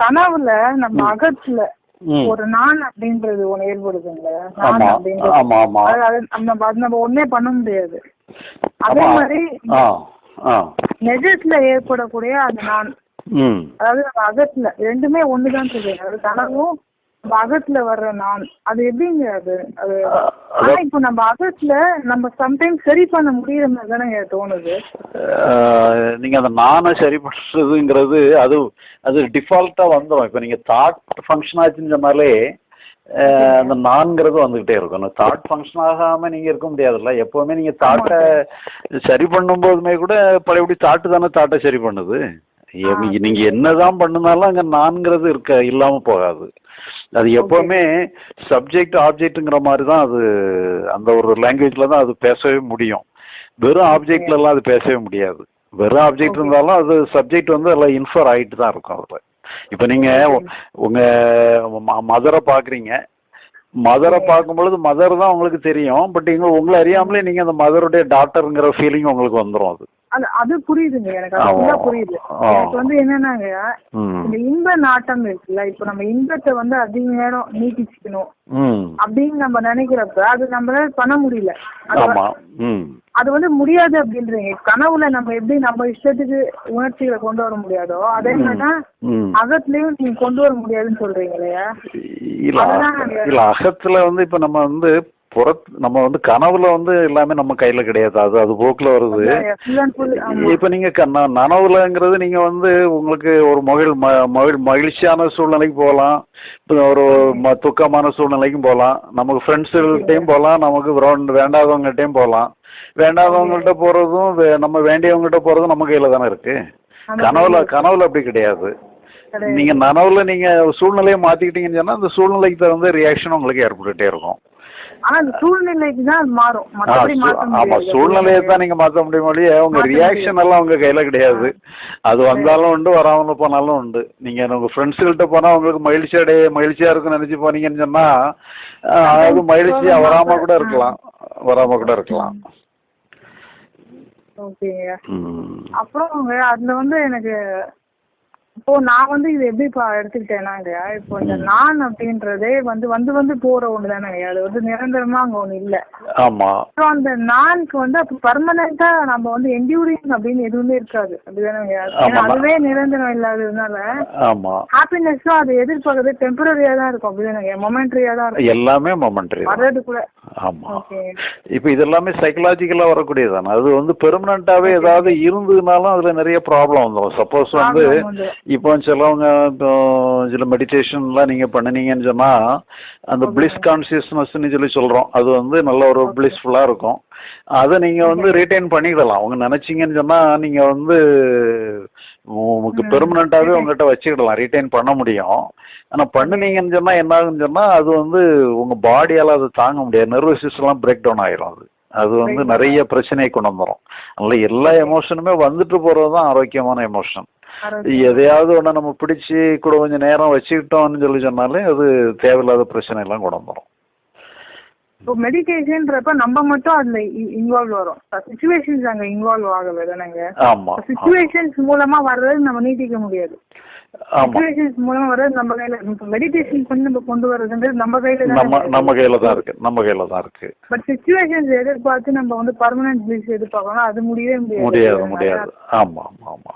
கனவுல நம்ம அகத்துல. ஒரு நான் அப்படின்றது ஒண்ணு ஏற்படுதுங்களா? நான் அப்படின்றது. அது நம்ம ஒண்ணே பண்ண முடியாது. அதே. மாதிரி நெஜத்துல ஏற்படக்கூடிய அந்த நான். அதாவது நம்ம அகத்துல ரெண்டுமே ஒண்ணுதான் தெரியும் அது கனவும் அகத்துல வர்ற நான். அது எப்படிங்க அது? அது ஆனா இப்ப நம்ம அகத்துல நம்ம சம்டைம்ஸ் சரி பண்ண முடியற மாதிரி தானே தோணுது. நீங்க அந்த நானை சரி பண்றதுங்கிறது அது அது டிஃபால்ட்டா வந்துடும் இப்ப நீங்க தாட் ஃபங்க்ஷன் ஆச்சுன்னு சொன்னாலே அந்த நான்கிறது வந்துகிட்டே இருக்கும். தாட் ஃபங்க்ஷன் ஆகாம நீங்க இருக்க முடியாதுல்ல. எப்பவுமே நீங்க தாட்டை சரி பண்ணும் போதுமே கூட பழையபடி தாட்டு தானே தாட்டை சரி பண்ணுது. நீங்க- என்னதான் பண்ணுனாலும் அங்க நான்கிறது இருக்க இல்லாம போகாது. அது எப்பவுமே சப்ஜெக்ட் ஆப்ஜெக்ட்ங்கிற மாதிரி தான் அது அந்த ஒரு லாங்குவேஜ்ல தான் அது பேசவே முடியும். வெறும் ஆப்ஜெக்ட்ல எல்லாம் அது பேசவே முடியாது. வெறும் ஆப்ஜெக்ட் இருந்தாலும் அது சப்ஜெக்ட் வந்து எல்லாம் இன்ஃபர் ஆயிட்டு தான் இருக்கும் அதுல. இப்ப நீங்க உங்க மதரை பாக்குறீங்க. மதரை பார்க்கும் பொழுது மதர் தான் உங்களுக்கு தெரியும். பட் இங்க உங்களை அறியாமலே நீங்க அந்த மதருடைய டாக்டருங்கிற ஃபீலிங் உங்களுக்கு வந்துரும் அது. அது அது புரியுதுங்க எனக்கு அது ஆமா. ஃபுல்லா புரியுது. எனக்கு வந்து என்னன்னாங்க. இந்த இன்ப நாட்டம் இருக்குல்ல இப்ப நம்ம இன்பத்தை வந்து அதிக நேரம் நீட்டிச்சுக்கணும். அப்படின்னு நம்ம நினைக்கிறப்ப அது நம்மளால பண்ண முடியல அது வந்து முடியாது அப்படின்றீங்க கனவுல நம்ம எப்படி நம்ம இஷ்டத்துக்கு உணர்ச்சிகளை கொண்டு வர முடியாதோ அதே மாதிரிதான் அகத்துலயும் நீங்க கொண்டு வர முடியாதுன்னு சொல்றீங்க இல்லையா அதுதான் இல்ல அகத்துல வந்து இப்ப நம்ம வந்து புறத் நம்ம வந்து கனவுல வந்து எல்லாமே நம்ம கையில கிடையாது. அது அது போக்குல வருது. இப்ப நீங்க நனவுலங்கிறது நீங்க வந்து உங்களுக்கு ஒரு மகிழ் ம- மகிழ் மகிழ்ச்சியான சூழ்நிலைக்கு போகலாம். ஒரு துக்கமான சூழ்நிலைக்கும் போகலாம். நமக்கு ஃப்ரெண்ட்ஸுகிட்டையும் போகலாம். நமக்கு வேண்ட- வேண்டாதவங்ககிட்டயும் போகலாம். வேண்டாதவங்கள்ட்ட போறதும் நம்ம வேண்டியவங்ககிட்ட போறதும் நம்ம கையில தானே இருக்கு. கனவுல கனவுல அப்படி கிடையாது. கிடையாது. நீங்க நனவுல நீங்க சூழ்நிலையை மாத்திக்கிட்டீங்கன்னு சொன்னா அந்த சூழ்நிலைக்கு தகுந்த ரியாக்ஷன் உங்களுக்கு ஏற்பட்டுட்டே இருக்கும். ஆனா சூழ்நிலைக்கு தான் மாறும். ஆமா சூழ்நிலையை தான் நீங்க மாத்த முடியும் ஒழிய உங்க ரியாக்ஷன் எல்லாம் உங்க கையில கிடையாது. அது வந்தாலும் உண்டு வராமல போனாலும் உண்டு. நீங்க உங்க ஃப்ரெண்ட்ஸ் கிட்ட போனா உங்களுக்கு மகிழ்ச்சி அடைய மகிழ்ச்சியா இருக்கும்னு நினைச்சு போனீங்கன்னு சொன்னா ஆ, அது மகிழ்ச்சியா வராம கூட இருக்கலாம். வராம கூட இருக்கலாம். அப்புறம் அதுல வந்து எனக்கு இப்போ நான் வந்து இது எப்படி எடுத்துக்கிட்டேனாங்க இப்போ இந்த நான் அப்படின்றதே வந்து வந்து வந்து போற ஒண்ணு தானே அது வந்து நிரந்தரமா அங்க ஒண்ணு இல்ல. ஆமா. அந்த நான்க்கு வந்து அப்ப பர்மனண்டா நம்ம வந்து என்டியூரிங் அப்படின்னு எதுவுமே இருக்காது. அப்படிதானே. அதுவே நிரந்தரம் இல்லாததுனால ஆமா. ஹாப்பினஸும் அதை எதிர்பார்க்கறது டெம்பரரியா தான் இருக்கும். அப்படிதானே? மொமெண்ட்ரியா தான் இருக்கும். எல்லாமே மொமெண்ட்ரி வர்றதுக்குள்ள ஆமா. இப்ப இது எல்லாமே சைக்கலாஜிக்கலா வரக்கூடியதுதானே? அது வந்து பெர்மனண்டாவே ஏதாவது இருந்ததுனாலும் அதுல நிறைய ப்ராப்ளம் வந்துடும் சப்போஸ் வந்து இப்போ சிலவங்க இப்போ சில மெடிடேஷன் எல்லாம் நீங்க பண்ணுனீங்கன்னு சொன்னா அந்த பிளிஸ் கான்சியஸ்னஸ் சொல்லி சொல்றோம். அது வந்து நல்ல ஒரு பிளிஸ்ஃபுல்லா இருக்கும். அதை நீங்க வந்து ரீடைன் பண்ணிடலாம் அவங்க நினைச்சீங்கன்னு சொன்னா நீங்க வந்து உங்களுக்கு பெர்மனண்டாவே உங்ககிட்ட வச்சுக்கிடலாம். ரீடைன் பண்ண முடியும். ஆனா பண்ணுனீங்கன்னு சொன்னா என்ன ஆகுன்னு சொன்னா அது வந்து உங்க பாடியால அதை தாங்க முடியாது. நர்வஸ் சிஸ்டம் எல்லாம் பிரேக் டவுன் ஆயிரும் அது. அது வந்து நிறைய பிரச்சனையை கொண்டு வந்துரும். அதனால எல்லா எமோஷனுமே வந்துட்டு போறதுதான் ஆரோக்கியமான எமோஷன் எதையாவது ஒண்ணு நம்ம பிடிச்சு கூட கொஞ்சம் நேரம் வச்சுக்கிட்டோம்னு சொல்லி சொன்னாலே அது தேவையில்லாத பிரச்சனை எல்லாம் கொண்டு வந்துரும். இப்போ மெடிடேஷன்றப்ப நம்ம மட்டும் அதுல இன்வால்வ் வரும். சுச்சுவேஷன்ஸ் அங்க இன்வால்வ் ஆகவே தானேங்க ஆமா சுச்சுவேஷன்ஸ் மூலமா வர்றது நம்ம நீட்டிக்க முடியாது. சுச்சுவேஷன்ஸ் மூலமா வர்றது நம்ம கையில மெடிடேஷன் பண்ணி நம்ம கொண்டு வர்றதுன்றது நம்ம கையில நம்ம நம்ம கையில தான் இருக்கு நம்ம கையில தான் இருக்கு. பட் சுச்சுவேஷன்ஸ் எதிர்பார்த்து நம்ம வந்து பர்மனன்ட் பிளிஸ் எதிர்பார்க்கணும் அது முடியவே முடியாது. முடியாது முடியாது. ஆமா ஆமா ஆமா.